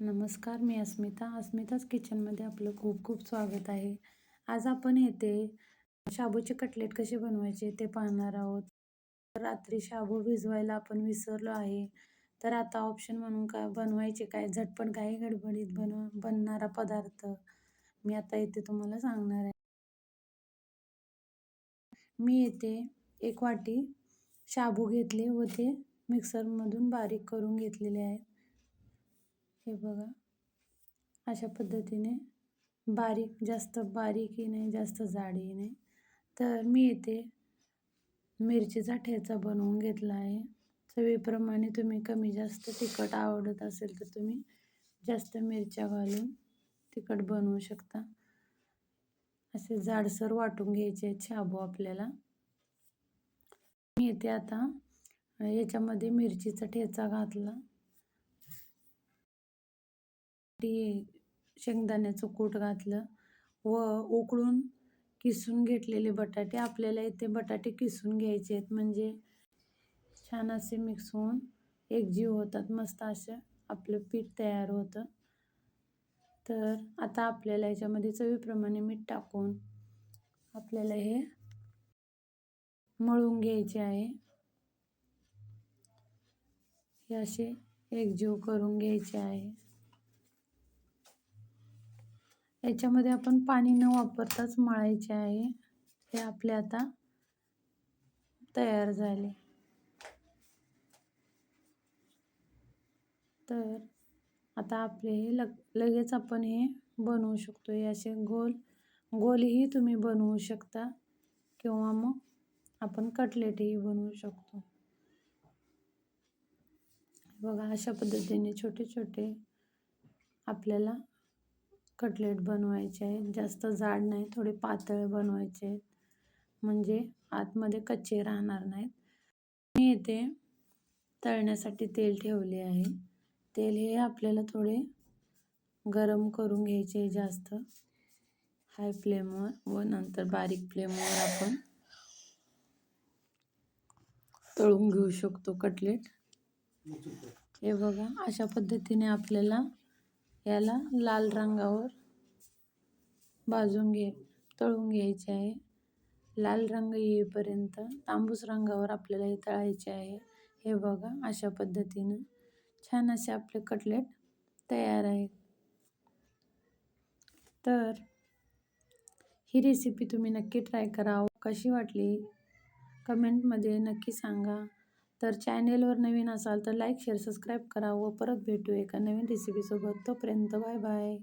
नमस्कार मी अस्मिता. अस्मिताच किचनमध्ये आपलं खूप खूप स्वागत आहे. आज आपण येथे शाबूचे कटलेट कसे बनवायचे ते पाहणार आहोत. रात्री शाबू भिजवायला आपण विसरलो आहे. तर आता ऑप्शन म्हणून का बनवायचे काय झटपट काही गडबडीत बनव बनणारा पदार्थ मी आता येथे तुम्हाला सांगणार आहे. मी येथे एक वाटी शाबू घेतले व ते मिक्सरमधून बारीक करून घेतलेले आहेत हे बघा. अशा पद्धतीने बारीक जास्त बारीकही नाही जास्त जाडही नाही. तर मी येथे मिरचीचा ठेचा बनवून घेतला आहे. चवीप्रमाणे तुम्ही कमी जास्त तिखट आवडत असेल तर तुम्ही जास्त मिरच्या घालून तिखट बनवू शकता. असे जाडसर वाटून घ्यायचे आहेत शाबू आपल्याला. मी येते आता याच्यामध्ये मिरचीचा ठेचा घातला. शेंगदाण्याचं कूट घातलं व उकळून किसून घेतलेले बटाटे. आपल्याला इथे बटाटे किसून घ्यायचे आहेत. म्हणजे छान असे मिक्स होऊन एकजीव होतात. मस्त असं आपलं पीठ तयार होतं. तर आता आपल्याला याच्यामध्ये चवीप्रमाणे मीठ टाकून आपल्याला हे मळून घ्यायचे आहे. हे असे एकजीव करून घ्यायचे आहे. याच्यामध्ये आपण पाणी न वापरताच मळायचे आहे. हे आपले आता तयार झाले. तर आता आपले हे लग लगेच आपण हे बनवू शकतो. हे असे गोल गोलही तुम्ही बनवू शकता किंवा मग आपण कटलेटही बनवू शकतो. बघा अशा पद्धतीने छोटे छोटे आपल्याला कटलेट बनवायचे आहेत. जास्त जाड नाही थोडे पातळ बनवायचे आहेत. म्हणजे आतमध्ये कच्चे राहणार नाहीत. मी इथे तळण्यासाठी तेल ठेवले आहे. तेल हे आपल्याला थोडे गरम करून घ्यायचे जास्त. हाय फ्लेमवर व नंतर बारीक फ्लेमवर आपण तळून घेऊ शकतो कटलेट. हे बघा अशा पद्धतीने आपल्याला याला लाल रंगावर भाजून घे तळून घ्यायचे आहे. लाल रंग येईपर्यंत तांबूस रंगावर आपल्याला हे तळायचे आहे. हे बघा अशा पद्धतीनं छान असे आपले कटलेट तयार आहेत. तर ही रेसिपी तुम्ही नक्की ट्राय करा. कशी वाटली? कमेंटमध्ये नक्की सांगा. तर चॅनेलवर नवीन असाल तर लाईक शेअर सबस्क्राईब करा व परत भेटू एका नवीन रेसिपीसोबत तोपर्यंत बाय बाय.